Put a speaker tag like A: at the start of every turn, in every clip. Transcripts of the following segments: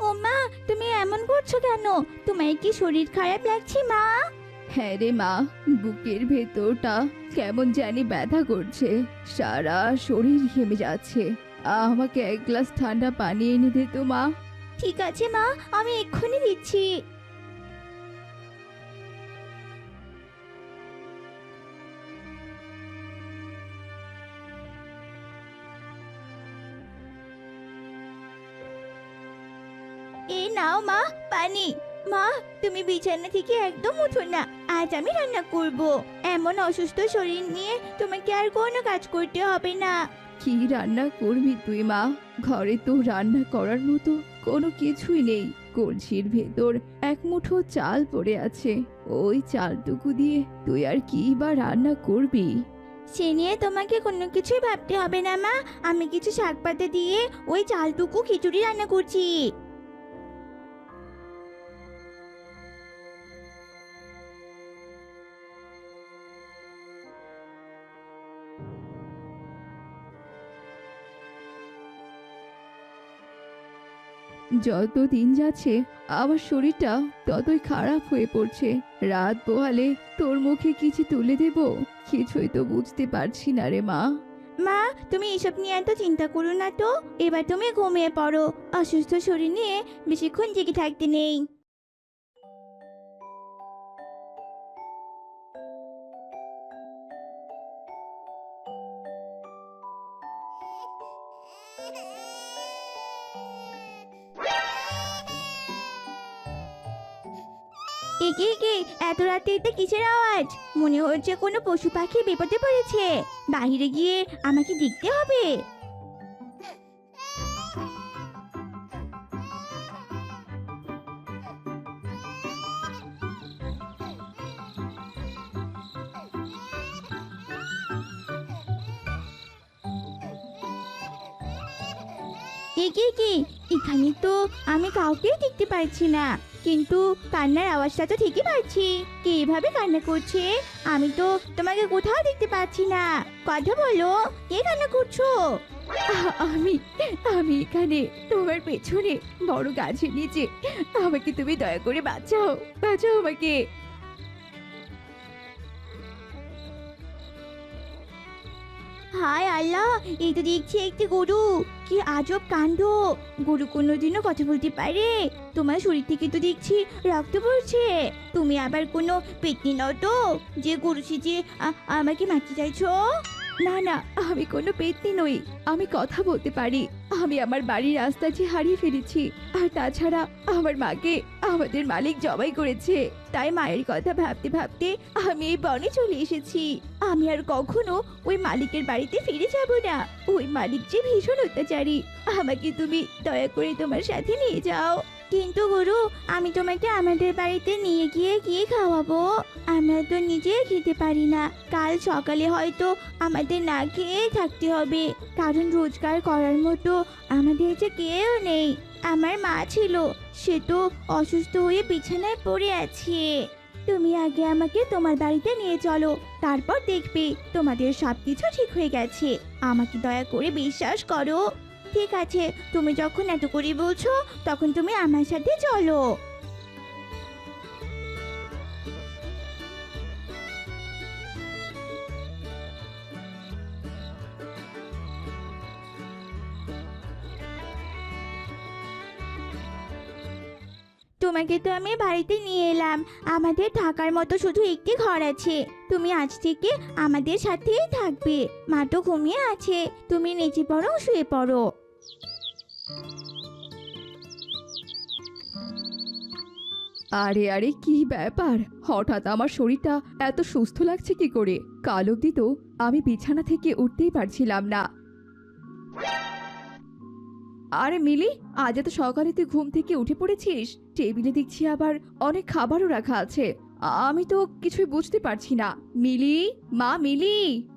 A: ও মা তুমি এমন করছ কেন? তোমার কি শরীর খারাপ লাগছে মা?
B: হ্যাঁ রে মা বুকের ভেতরটা কেমন জানি ব্যথা করছে। সারা শরীর ঘেমে যাচ্ছে। আমাকে এক গ্লাস ঠান্ডা পানি এনে দে তো মা।
A: ঠিক আছে মা আমি এক্ষুনি দিচ্ছি। এই নাও মা পানি। মা তুমি বিছানা থেকে একদম উঠো না। আজ আমি রান্না করব। এমন অসুস্থ শরীর নিয়ে তোমাকে আর কোনো কাজ করতে হবে না।
B: কি রান্না করবি তুই মা? ঘরে তো রান্না করার মতো কোনো কিছুই নেই। কলসির ভেতর এক মুঠো চাল পড়ে আছে। ওই চালটুকু দিয়ে তুই আর কি বা রান্না করবি?
A: সে নিয়ে তোমাকে কোনো কিছুই ভাবতে হবে না মা। আমি কিছু শাক পাতা দিয়ে ওই চালটুকু খিচুড়ি রান্না করছি।
B: যত দিন যাচ্ছে, আমার শরীরটা ততই খারাপ হয়ে পড়ছে। রাত পোহালে তোর মুখে কিছু তুলে দেব? কিছুই তো বুঝতে পারছি না রে মা।
A: মা, তুমি এসব নিয়ে এত চিন্তা করো না তো? এবার তুমি ঘুমিয়ে পড়ো। অসুস্থ শরীর নিয়ে বেশিক্ষণ জেগে থাকতে নেই। এত রাতে এটা কিসের আওয়াজ? মনে হচ্ছে কোনো পশু পাখি বিপদে পড়েছে। বাইরে গিয়ে আমাকে দেখতে হবে। একে কি? এখানে তো আমি কাউকেই দেখতে পাচ্ছি না। কিন্তু কান্নার আওয়াজটা তো ঠিকই পাচ্ছি। কে এভাবে কান্না করছে? আমি তো তোমাকে কোথাও দেখতে পাচ্ছি না। কথা বলো কে কান্না করছ?
B: আমি আমি এখানে তোমার পেছনে বড় গাছের নিচে। আমাকে তুমি দয়া করে বাঁচাও বাঁচাও আমাকে।
A: হায় আল্লাহ এই তো দেখছি একটি গরু। কি আজব কাণ্ড? গরু কোনোদিনও কথা বলতে পারে। তোমার শরীর থেকে তো দেখছি রক্ত পড়ছে। তুমি আবার কোনো পেটনি নও তো? যে গরু সিজে আমাকে মারতে চাইছো?
B: না না, আমি কোনো পেতনি নই। আমি কথা বলতে পারি। আমি আমার বাড়ির রাস্তা চেয়ে হারিয়ে ফেলেছি, আর তাছাড়া আমার মাকে আমাদের মালিক জবাই করেছে। তাই মায়ের কথা ভাবতে ভাবতে আমি এই বনে চলে এসেছি। আমি আর কখনো ওই মালিকের বাড়িতে ফিরে যাব না। ওই মালিক যে ভীষণ অত্যাচারী। আমাকে তুমি দয়া করে তোমার সাথে নিয়ে যাও।
A: কিন্তু গুরু, আমি তোমাকে আমাদের বাড়িতে নিয়ে গিয়ে গিয়ে খাওয়াবো? আমরা তো নিজে খেতে পারি না। কাল সকালে হয়তো আমাদের না খেয়ে থাকতে হবে। কারণ রোজগার করার মতো আমাদের যে কেউ নেই। আমার মা ছিল, সে তো অসুস্থ হয়ে বিছানায় পড়ে আছে। তুমি আগে আমাকে তোমার বাড়িতে নিয়ে চলো, তারপর দেখবে তোমাদের সব কিছু ঠিক হয়ে গেছে। আমাকে দয়া করে বিশ্বাস করো। ঠিক আছে, তুমি যখন এত করে বলছো, তখন তুমি আমার সাথে চলো। তোমাকে তো আমি বাড়িতে নিয়ে এলাম। আমাদের থাকার মতো শুধু একটি ঘর আছে। তুমি আজ থেকে আমাদের সাথেই থাকবে। মা তো ঘুমিয়ে আছে। তুমি নিচে পড়ো, শুয়ে পড়ো।
B: আরে আরে, কি ব্যাপার? হঠাৎ আমার শরীরটা এত সুস্থ লাগছে কি করে? কাল অবধি তো আমি বিছানা থেকে উঠতেই পারছিলাম না। আরে, মিলি, আজ এত সকালে তুই ঘুম থেকে উঠে পড়েছিস? টেবিলে দেখছি আবার অনেক খাবারও রাখা আছে। আমি তো কিছুই বুঝতে পারছি না। মিলি? মা, মিলি?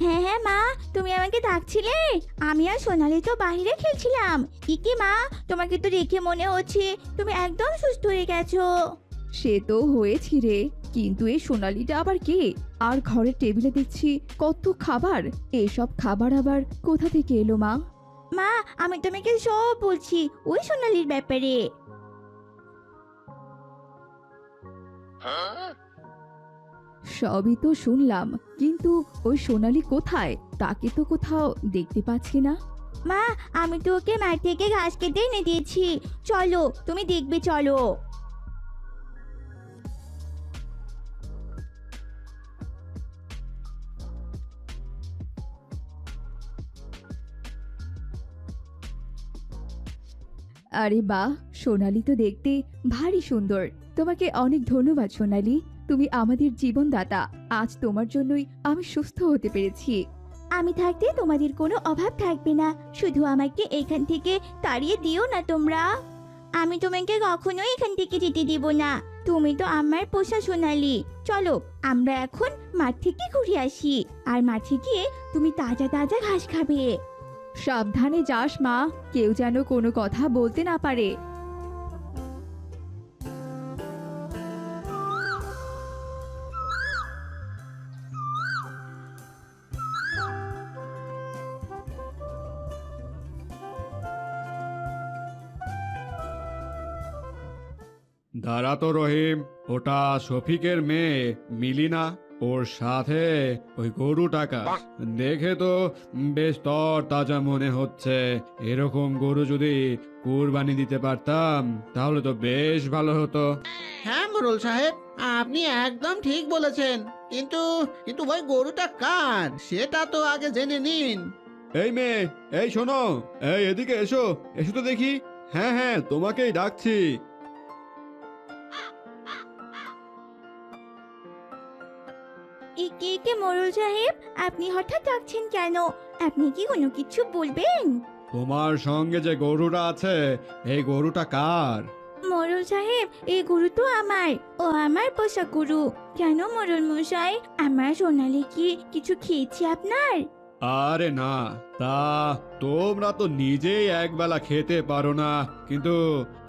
A: হ্যাঁ হ্যাঁ মা তুমি আমাকে ডাকছিলে। আমি আর সোনালি তো বাইরে খেলছিলাম। ইকি মা? তোমাকে তো দেখে মনে হচ্ছে তুমি একদম সুস্থ হয়ে গেছো।
B: সে তো হয়েছি রে। কিন্তু এই সোনালিটা আবার কে? আর ঘরের টেবিলে দেখছি কত খাবার। এসব খাবার আবার কোথা থেকে এলো মা?
A: মা আমি তোমাকে সব বলছি ওই সোনালির ব্যাপারে।
B: সবই তো শুনলাম কিন্তু ওই সোনালি কোথায়? তাকে তো কোথাও দেখতে পাচ্ছি না।
A: মা আমি তো ওকে মাঠ থেকে ঘাস কেটে এনে দিয়েছি। চলো তুমি দেখবে চলো।
B: আরে বাহ সোনালি তো দেখতে ভারী সুন্দর। তোমাকে অনেক ধন্যবাদ সোনালি। তুমি আমাদের জীবনদাতা। আজ তোমার জন্যই আমি সুস্থ হতে পেরেছি।
A: আমি থাকতে তোমাদের কোনো অভাব থাকবে না। শুধু আমাকে এখান থেকে তাড়িয়ে দিও না তোমরা। আমি তোমাকে কখনোই এখান থেকে যেতে দিব না। তুমি তো আমার পোষা সোনালি। চলো আমরা এখন মাঠ থেকে ঘুরে আসি। আর মাঠে গিয়ে তুমি তাজা তাজা ঘাস খাবে।
B: সাবধানে যাস মা। কেউ যেন কোনো কথা বলতে না পারে।
C: দাঁড়া তো রহিম ওটা শফিকের মেয়ে মিলিনা ওর সাথে ওই গরু টাকা দেখে তো বেশ তর তাজা মনে হচ্ছে এরকম গরু যদি কুরবানি দিতে পারতাম তাহলে তো বেশ ভালো হতো।
D: হ্যাঁ মোরল সাহেব আপনি একদম ঠিক বলেছেন কিন্তু কিন্তু ওই গরুটা কার সেটা তো আগে জেনে নিন।
C: এই মেয়ে এই শোনো এই এদিকে এসো এসো তো দেখি। হ্যাঁ হ্যাঁ তোমাকেই ডাকছি।
A: একে একে মোরল সাহেব? আপনি হঠাৎ ডাকছেন কেন? আপনি কি কোনো কিছু বলবেন?
C: তোমার সঙ্গে যে গরুটা আছে এই গরুটা কার?
A: মোরল সাহেব এই গরু তো আমার। ও আমার পোষা গরু। কেন মোরল মশাই? আমার সোনালি কি কিছু খেয়েছে আপনার?
C: আরে না তা তোমরা তো নিজেই একবেলা খেতে পারো না। কিন্তু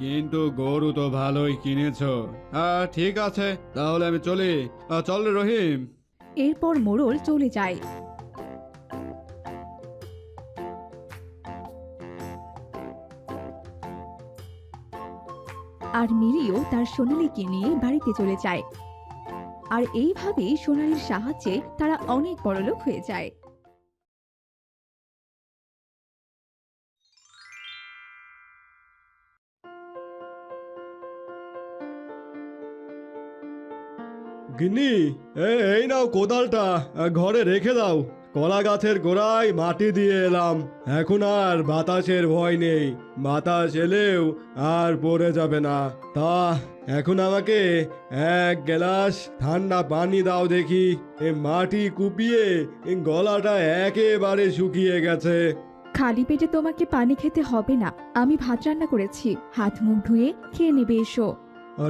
C: কিন্তু গরু তো ভালোই কিনেছো। ঠিক আছে তাহলে আমি চলি। চল রে রহিম।
B: এরপর মোড়ল চলে যায়। আর মিলিও তার সোনালিকে নিয়ে বাড়িতে চলে যায়। আর এইভাবেই সোনালির সাহায্যে তারা অনেক বড়লোক হয়ে যায়।
E: গিন্নি এ- এই নাও কোদালটা ঘরে রেখে দাও। কলা গাছের গোড়ায় মাটি দিয়ে এলাম। এখন আর বাতাসের ভয় নেই। বাতাস এলেও আর পড়ে যাবে না। তা, এখন আমাকে এক গ্লাস ঠান্ডা পানি দাও দেখি। এ মাটি কুপিয়ে গলাটা একেবারে শুকিয়ে গেছে।
B: খালি পেটে তোমাকে পানি খেতে হবে না। আমি ভাত রান্না করেছি। হাত মুখ ধুয়ে খেয়ে নেবে এসো।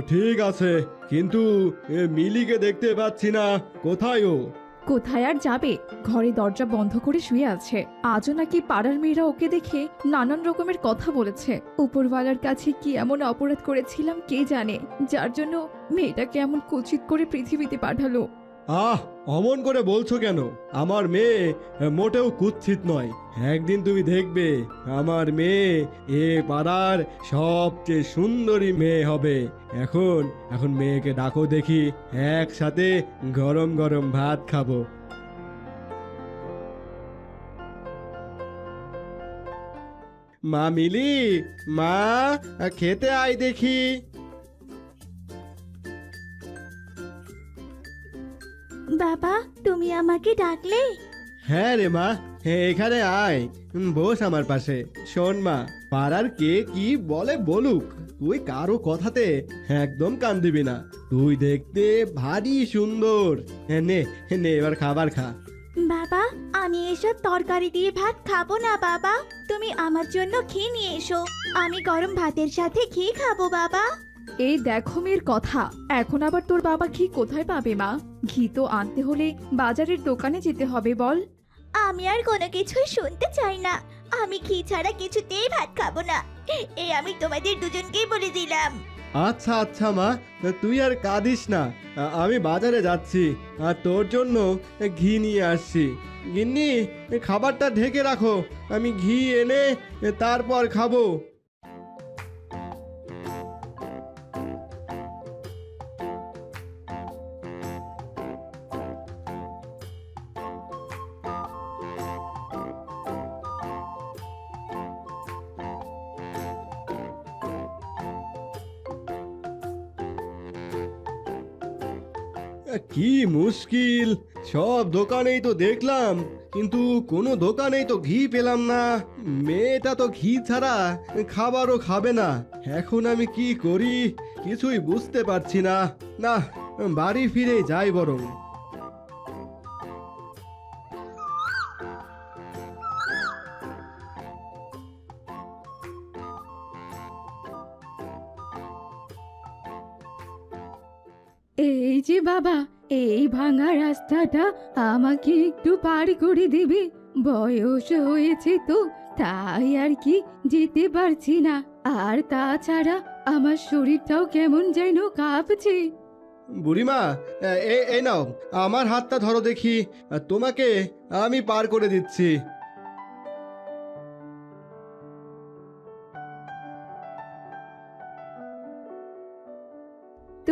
E: ঠিক আছে, কিন্তু, এ, মিলিকে দেখতে পাচ্ছি না। কোথায় ও?
B: কোথায় আর যাবে? ঘরে দরজা বন্ধ করে শুয়ে আছে। আজও নাকি পাড়ার মেয়েরা ওকে দেখে নানান রকমের কথা বলেছে। উপরওয়ালার কাছে কি এমন অপরাধ করেছিলাম কে জানে? যার জন্য মেয়েটাকে এমন কুচিত করে পৃথিবীতে পাঠালো।
E: আহ, অমন করে বলছো কেন? আমার মেয়ে মোটেও কুৎসিত নয়। একদিন তুমি দেখবে আমার মেয়ে এ পাড়ার সবচেয়ে সুন্দরী মেয়ে হবে। এখন এখন মেয়েকে ডাকো দেখি, একসাথে গরম গরম ভাত খাব। মা মিলি, মা, খেতে আয় দেখি।
A: বাবা তুমি আমাকে ডাকলে?
E: হ্যাঁ রে মা হ্যাঁ এখানে আয়। বস আমার পাশে। শোন মা পাড়ার কে কি বলে বলুক। তুই কারও কথাতে একদম কান দিবি না। তুই দেখতে ভারী সুন্দর। হ্যাঁ নে নে এবার খাবার খা।
A: বাবা আমি এসব তরকারি দিয়ে ভাত খাব না বাবা। তুমি আমার জন্য খেয়ে নিয়ে এসো। আমি গরম ভাতের সাথে খেয়ে খাব বাবা।
B: এই দেখো মেয়ের কথা। এখন আবার তোর বাবা ঘি কোথায় পাবে মা? ঘি তো আনতে হলে বাজারের দোকানে যেতে হবে বল।
A: আমি আর কোনো কিছুই শুনতে চাই না। আমি ঘি ছাড়া কিছুতেই ভাত খাব না। এই আমি তোমাদের দুজনকেই বলে দিলাম।
E: আচ্ছা আচ্ছা মা তুই আর কাঁদিস না। আমি বাজারে যাচ্ছি আর তোর জন্য ঘি নিয়ে আসছি। গিন্নি খাবারটা ঢেকে রাখো। আমি ঘি এনে তারপর খাব। সব দোকানেই তো দেখলাম, কিন্তু কোনো দোকানেই তো ঘি পেলাম না। মেয়েটা তো ঘি ছাড়া খাবারও খাবে না। এখন আমি কি করি? কিছুই বুঝতে পারছি না। না, বাড়ি ফিরে যাই বরং।
B: এই যে বাবা এই ভাঙা রাস্তাটা আমাকে একটু পার করে দেবে। বয়স হয়েছে তো, তাই আর কি যেতে পারছি না। আর তাছাড়া আমার শরীরটাও কেমন যেন কাঁপছে।
E: বুড়িমা এই নাও, আমার হাতটা ধরো দেখি। তোমাকে আমি পার করে দিচ্ছি।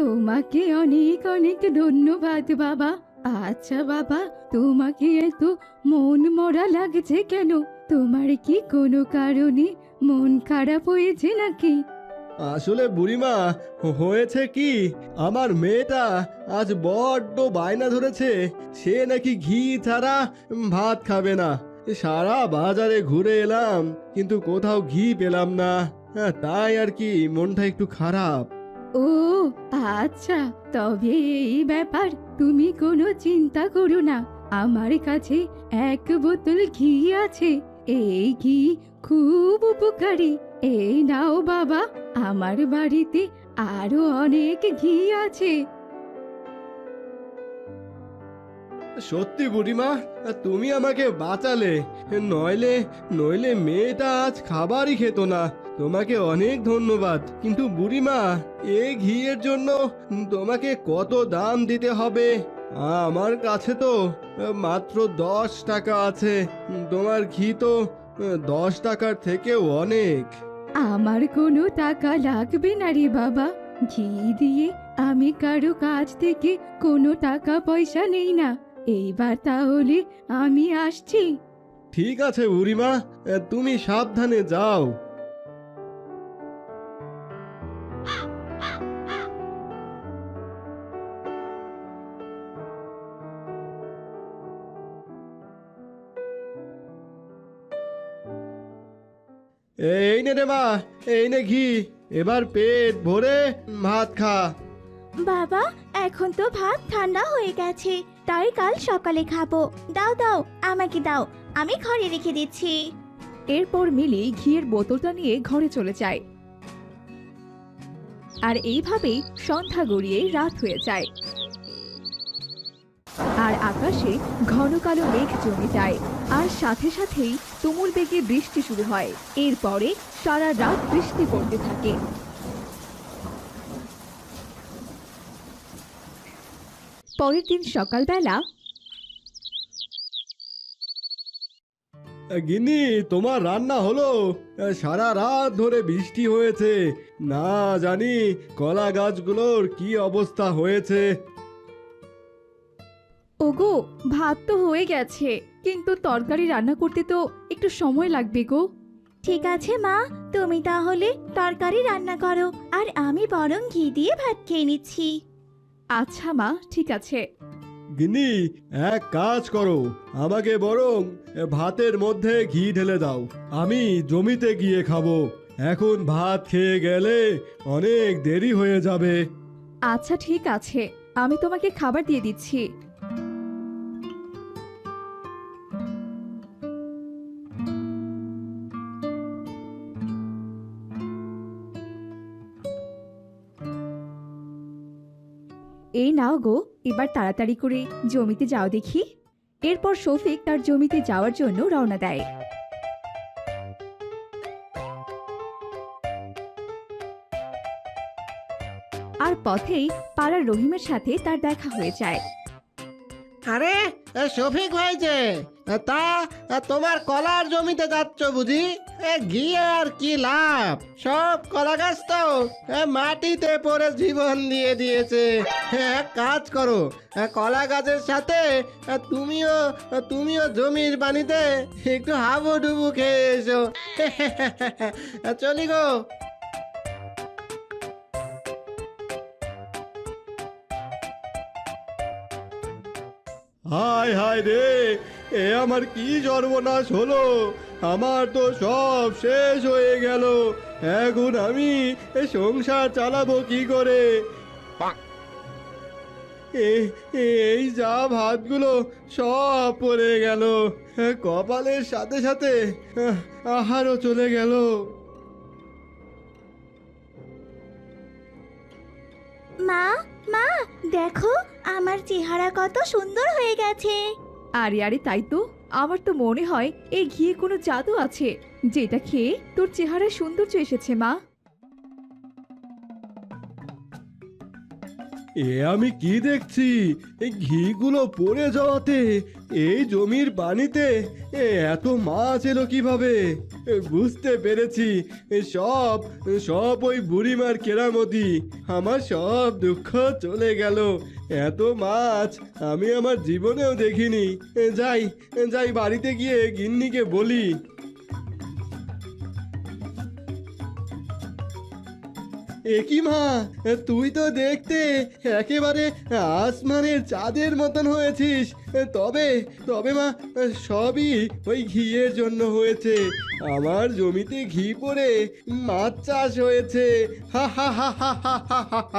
B: তোমাকে অনেক অনেক ধন্যবাদ বাবা। আচ্ছা বাবা তোমাকে এত মন মরা লাগছে কেন? তোমার কি কোনো কারণে মন খারাপ হয়েছে নাকি?
E: আসলে বুড়িমা হয়েছে কি? আমার মেয়েটা আজ বড্ড বায়না ধরেছে। সে নাকি ঘি ছাড়া ভাত খাবে না। সারা বাজারে ঘুরে এলাম কিন্তু কোথাও ঘি পেলাম না। হ্যাঁ, তাই আর কি মনটা একটু খারাপ।
B: ও আচ্ছা তবে এই ব্যাপার তুমি কোনো চিন্তা করো না। আমার কাছে এক বোতল ঘি আছে। এই ঘি খুব উপকারী। এই নাও বাবা, আমার বাড়িতে আরও অনেক ঘি আছে।
E: সত্যি বুড়িমা, তুমি আমাকে বাঁচালে। নইলে নইলে মেয়েটা আজ খাবারই খেত না। তোমাকে অনেক ধন্যবাদ কিন্তু বুড়িমা এই ঘিয়ের জন্য তোমাকে কত দাম দিতে হবে? আমার কাছে তো মাত্র দশ টাকা আছে তোমার ঘি তো দশ টাকার থেকেও অনেক।
B: আমার কোনো টাকা লাগবে না রে বাবা ঘি দিয়ে আমি কারও কাছ থেকে কোনো টাকা পয়সা নেই না এইবার তাহলে আমি আসছি।
E: ঠিক আছে বুড়িমা তুমি সাবধানে যাও। এই নে রে মা এই নে ঘি। এবার পেট ভরে ভাত খা।
A: বাবা এখন তো ভাত ঠান্ডা হয়ে গেছে তাই কাল সকালে খাব। দাও দাও আমাকে দাও আমি ঘরে রেখে দিচ্ছি।
B: এরপর মিলি ঘিয়ের বোতলটা নিয়ে ঘরে চলে যায়। আর এইভাবেই সন্ধ্যা গড়িয়ে রাত হয়ে যায়। আর আকাশে ঘন কালো মেঘ জমে যায় আর সাথে সাথেই তুমুল বেগে বৃষ্টি শুরু হয়। এরপরে সারা রাত বৃষ্টি পড়তে থাকে। পরের দিন সকালবেলা
E: গিন্নি তোমার রান্না হলো? সারা রাত ধরে বৃষ্টি হয়েছে। না জানি কলা গাছগুলোর কি অবস্থা হয়েছে।
B: ওগো ভাত তো হয়ে গেছে। কিন্তু তরকারি রান্না করতে তো একটু সময় লাগবে গো।
A: ঠিক আছে মা তুমি তাহলে তরকারি রান্না করো আর আমি বরং ঘি দিয়ে ভাত খেয়ে নিচ্ছি।
B: আচ্ছা মা ঠিক আছে।
E: গিন্নি এক কাজ করো আমাকে বরং ভাতের মধ্যে ঘি ঢেলে দাও আমি জমিতে গিয়ে খাব এখন ভাত খেয়ে গেলে অনেক দেরি হয়ে যাবে।
B: আচ্ছা ঠিক আছে আমি তোমাকে খাবার দিয়ে দিচ্ছি। এই নাও গো, এবার তাড়াতাড়ি করে জমিতে যাও দেখি। এরপর শফিক তার জমিতে যাওয়ার জন্য রওনা দেয়। আর পথেই পাড়ার রহিমের সাথে তার দেখা হয়ে যায়।
D: আরে শফিক শফিক হয়েছে তা তোমার কলার জমিতে যাচ্ছ বুঝি? এ, গিয়ে আর কি লাভ? সব কলা গাছ তো মাটিতে পড়ে জীবন দিয়ে দিয়েছে। এক কাজ করো কলা গাছের সাথে তুমিও তুমিও জমির পানিতে একটু হাবুডুবু খেয়ে এসো। চলি গো।
E: হায় হায় রে এ আমার কি সর্বনাশ হলো? আমার তো সব শেষ হয়ে গেল। এখন আমি এ সংসার চালাবো কি করে? এই যা ভাতগুলো সব পড়ে গেল। কপালের সাথে সাথে আহ, আহারও চলে গেল।
A: মা মা দেখো আমার চেহারা কত সুন্দর হয়ে গেছে।
B: আরে আরে, তাই তো। আমার তো মনে হয় এই ঘিয়ে কোনো জাদু আছে। যেটা খেয়ে তোর চেহারা সৌন্দর্য এসেছে, মা।
E: এ আমি কি দেখছি? এই ঘিগুলো পড়ে যাওয়াতে, এই জমির পানিতে, এ এত মাছ এলো কীভাবে? বুঝতে পেরেছি। সব সব ওই বুড়িমার কেরামতি। আমার সব দুঃখ চলে গেল। এত মাছ আমি আমার জীবনেও দেখিনি। যাই যাই বাড়িতে গিয়ে গিন্নিকে বলি। একই মা? তুই তো দেখতে একেবারে আসমানের চাঁদের মতন হয়েছিস। তবে তবে মা সবই ওই ঘিয়ের জন্য হয়েছে। আমার জমিতে ঘি পরে মাছ চাষ হয়েছে। হা হা হা হা হা হা হা।